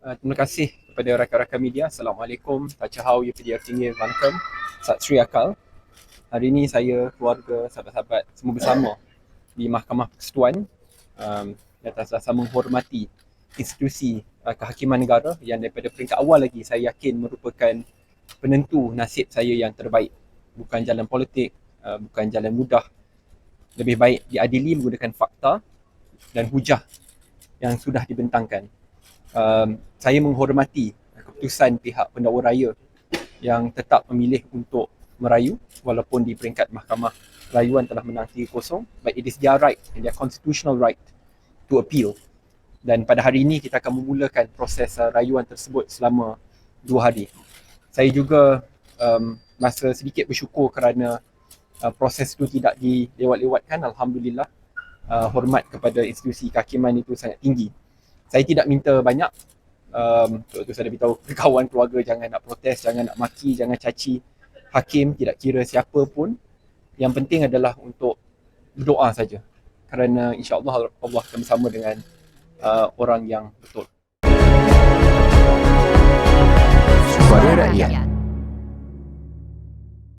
Uh, terima kasih kepada rakan-rakan media. Assalamualaikum. Tachahau, tinggi, vanakkam. Sat Sri Akal. Hari ini saya, keluarga, sahabat-sahabat semua bersama di Mahkamah Persekutuan um, atas dasar menghormati institusi uh, kehakiman negara yang daripada peringkat awal lagi saya yakin merupakan penentu nasib saya yang terbaik. Bukan jalan politik, uh, bukan jalan mudah. Lebih baik diadili menggunakan fakta dan hujah yang sudah dibentangkan um, saya menghormati keputusan pihak pendakwa raya yang tetap memilih untuk merayu walaupun di peringkat mahkamah rayuan telah menang 3-0 but it is their right and their constitutional right to appeal. Dan pada hari ini kita akan memulakan proses uh, rayuan tersebut selama dua hari. Saya juga um, rasa sedikit bersyukur kerana uh, proses itu tidak dilewat-lewatkan. Alhamdulillah uh, hormat kepada institusi kehakiman itu sangat tinggi saya tidak minta banyak. Um, tu saya dah beritahu kawan keluarga jangan nak protes, jangan nak maki, jangan caci hakim, tidak kira siapa pun. Yang penting adalah untuk berdoa saja. Kerana insyaAllah Allah akan bersama dengan uh, orang yang